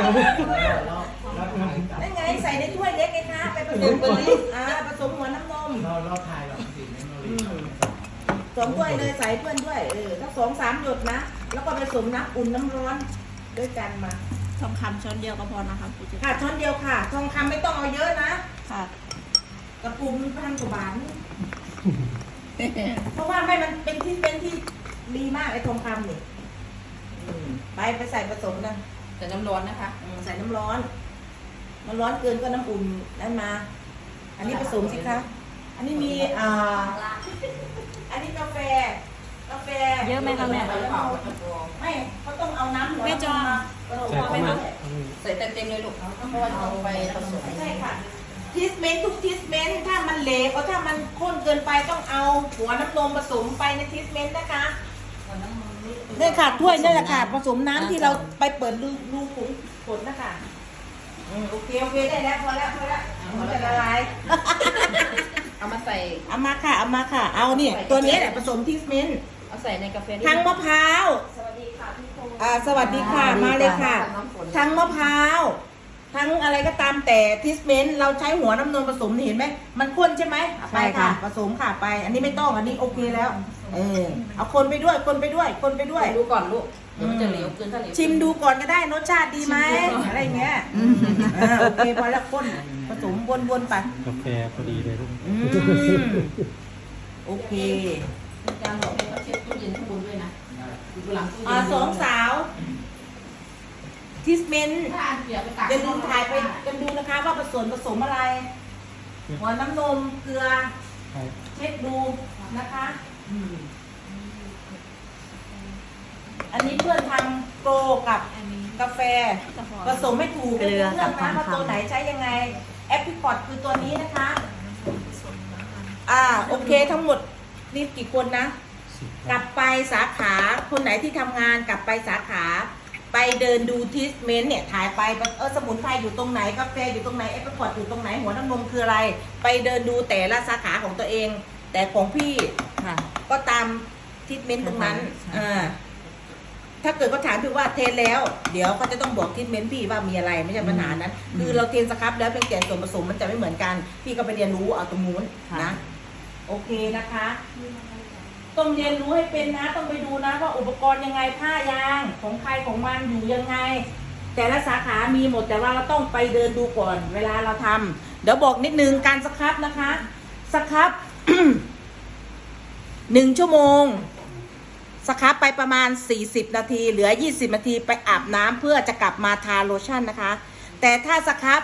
นั่นไงใส่ในถ้วยเล็กไงคะไปผสมอ่าผสมหัวน้ำนมเราเราถ่ายแบบสิเทคโนโลยีสองถ้วยเลยใส่เพื่อนด้วยเออถ้าสองสามหยดนะ แล้วก็ผสมน้ำอุ่นน้ำร้อนด้วยกันมาทองคำช้อนเดียวก็พอนะคะคุณจิค่ะช้อนเดียวค่ะทองคำไม่ต้องเอาเยอะนะค่ะกระปุกพันกว่าบาทนี่เพราะว่าไม่มันเป็นที่เป็นที่ดีมากไอ้ทองคำนี่อืมไปไปใส่ผสมนะ แต่น้ำร้อนนะคะอืมใส่น้ำร้อน มันร้อนเกินก็น้ำอุ่นนั่นมา อันนี้ผสมสิคะ อันนี้มีอ่าอันนี้กาแฟ กาแฟเยอะไหมคะแม่ไม่เขาต้องเอาน้ำหัวไม่จองมาผสมใส่ไปประมาณใส่เต็มๆเลยลูกเพราะว่าเอาไปผสมใช่ค่ะทิสเมนต์ทุกทิสเมนต์ถ้ามันเหลวก็ถ้ามันข้นเกินไปต้องเอาหัวน้ำนมผสมไปในทิสเมนต์นะคะ นี่ค่ะถ้วยนี่แหละค่ะผสมน้ำที่เราไปเปิดรูรูขุงผลนะคะอืมโอเคโอเคได้แล้วพอแล้วพอแล้วมันจะละลาย เอามาใส่เอามาค่ะเอามาค่ะ เอาเนี่ยตัวนี้แหละผสมทิสเมนต์เอาใส่ในกาแฟทั้งมะพร้าวสวัสดีค่ะทุกคนอ่าสวัสดีค่ะมาเลยค่ะ ทั้งมะพร้าว ทั้งอะไรก็ตามแต่ทิสเมนต์เราใช้หัวน้ำนมผสมนี่เห็นไหมมันข้นใช่ไหมเอาไปค่ะ ผสมค่ะไป อันนี้ไม่ต้องอันนี้โอเคแล้ว เออเอาคนไปด้วยคนไปด้วยคนไปด้วย ดูก่อนลูกเดี๋ยวมันจะเหลวเกินถ้าเหลวชิมดูก่อนก็ได้รสชาติดีไหมอะไรเงี้ยอ่าโอเคพอแล้วคนผสมวนๆไปกาแฟพอดีเลยลูกอืมโอเค มีการบอกให้เขาเช็ดตู้เย็นข้างบนด้วยนะอยู่หลังตู้เย็นอ่าสองสาว ทิสเมนต์ถ้าอันเปียกไปตากอย่าลืมถ่ายไปกันดูนะคะ ว่าผสมผสมอะไร หัวน้ำนมเกลือใช่เช็คดูนะคะอืมอันนี้เพื่อนทำโกกับกาแฟ ผสมให้ถูกเกลือเรื่กัอบงทอนะงว่าตัวคำไหนใช้ยังไง แอปพิคอดคือตัวนี้นะคะ อ่าโอเคทั้งหมดนี่กี่คนนะสิบกลับไปสาขาคนไหนที่ทำงานกลับไปสาขา ไปเดินดูทิสเมนต์เนี่ยถ่ายไปเออสมุนไพรอยู่ตรงไหนกาแฟอยู่ตรงไหนแอปเปิลพอดอยู่ตรงไหนหัวน้ำนมคืออะไร ไปเดินดูแต่ละสาขาของตัวเอง แต่ของพี่ค่ะ ก็ตามทิสเมนต์ตรงนั้นใช่ อ่าถ้าเกิดเขาถามพี่ว่าเทรนแล้ว เดี๋ยวเขาจะต้องบอกทิสเมนต์พี่ว่ามีอะไรไม่ใช่ปัญหานั้นคือเราเทรนสครับแล้วเป็นแกนส่วนผสมมันจะไม่เหมือนกัน พี่ก็ไปเรียนรู้เอาตรงนู้นนะ โอเคนะคะ ต้องเรียนรู้ให้เป็นนะ ต้องไปดูนะว่าอุปกรณ์ยังไงผ้ายางของใครของมันอยู่ยังไง แต่ละสาขามีหมดแต่ว่าเราต้องไปเดินดูก่อน เวลาเราทำเดี๋ยวบอกนิดนึงการสครับนะคะสครับหนึ่งชั่วโมงสครับไปประมาณ 40 นาที เหลือ 20 นาทีไปอาบน้ำเพื่อจะกลับมาทาโลชั่นนะคะ แต่ถ้าสครับ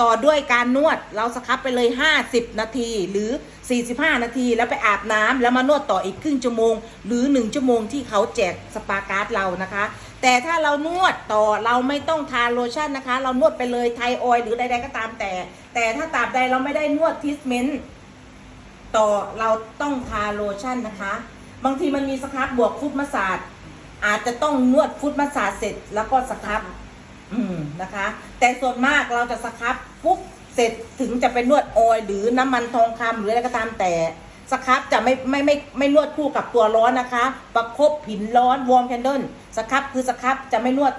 ต่อด้วยการนวดเราสครับไปเลย 50 นาที หรือ 45 นาที แล้วไปอาบน้ำแล้วมานวดต่ออีกครึ่งชั่วโมง หรือ 1 ชั่วโมงที่เขาแจกสปาการ์ดเรานะคะ แต่ถ้าเรานวดต่อเราไม่ต้องทาโลชั่นนะคะ เรานวดไปเลยไทยออยหรือใดๆก็ตามแต่ แต่ถ้าตราบใดเราไม่ได้นวดทิสเมนต์ต่อเราต้องทาโลชั่นนะคะ บางทีมันมีสครับบวกฟุตมาสาดอาจจะต้องนวดฟุตมาสาดเสร็จแล้วก็สครับอืมนะคะ แต่ส่วนมากเราจะสครับ ปุ๊บเสร็จถึงจะไปนวดออยหรือน้ำมันทองคำหรืออะไรก็ตามแต่สครับจะไม่ไม่ไม่ไม่นวดคู่กับตัวร้อนนะคะ ประคบผินร้อนวอร์มแคนเดิลสครับคือสครับจะไม่นวด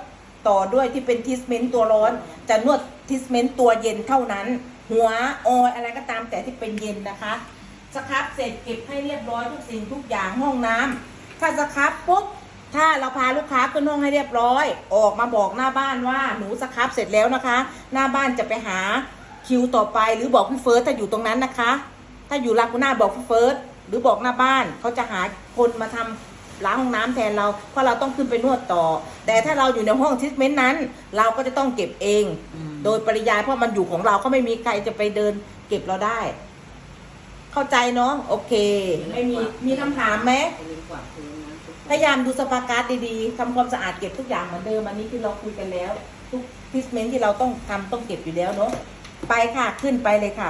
ต่อด้วยที่เป็นทิสเมนต์ตัวร้อน จะนวดทิสเมนต์ตัวเย็นเท่านั้น หัวออยอะไรก็ตามแต่ที่เป็นเย็นนะคะสครับเสร็จเก็บให้เรียบร้อยทุกสิ่งทุกอย่างห้องน้ำถ้าสครับปุ๊บ ถ้าเราพาลูกค้าขึ้นห้องให้เรียบร้อย ออกมาบอกหน้าบ้านว่าหนูสครับเสร็จแล้วนะคะ หน้าบ้านจะไปหาคิวต่อไปหรือบอกพี่เฟิร์สถ้าอยู่ตรงนั้นนะคะ ถ้าอยู่ลากูน่าบอกพี่เฟิร์สหรือบอกหน้าบ้านเขาจะหาคนมาทำล้างห้องน้ำแทนเราเพราะเราต้องขึ้นไปนวดต่อ แต่ถ้าเราอยู่ในห้องทิสเมนต์นั้น เราก็จะต้องเก็บเอง โดยปริยายเพราะมันอยู่ของเราก็ไม่มีใครจะไปเดินเก็บเราได้ เข้าใจเนาะโอเค ไม่มีมีคำถามไหม พยายามดูสปาการ์ดดีๆทำความสะอาดเก็บทุกอย่างเหมือนเดิมอันนี้ที่เราคุยกันแล้ว ทุกพิสเมนที่เราต้องทำต้องเก็บอยู่แล้วเนาะไปค่ะขึ้นไปเลยค่ะ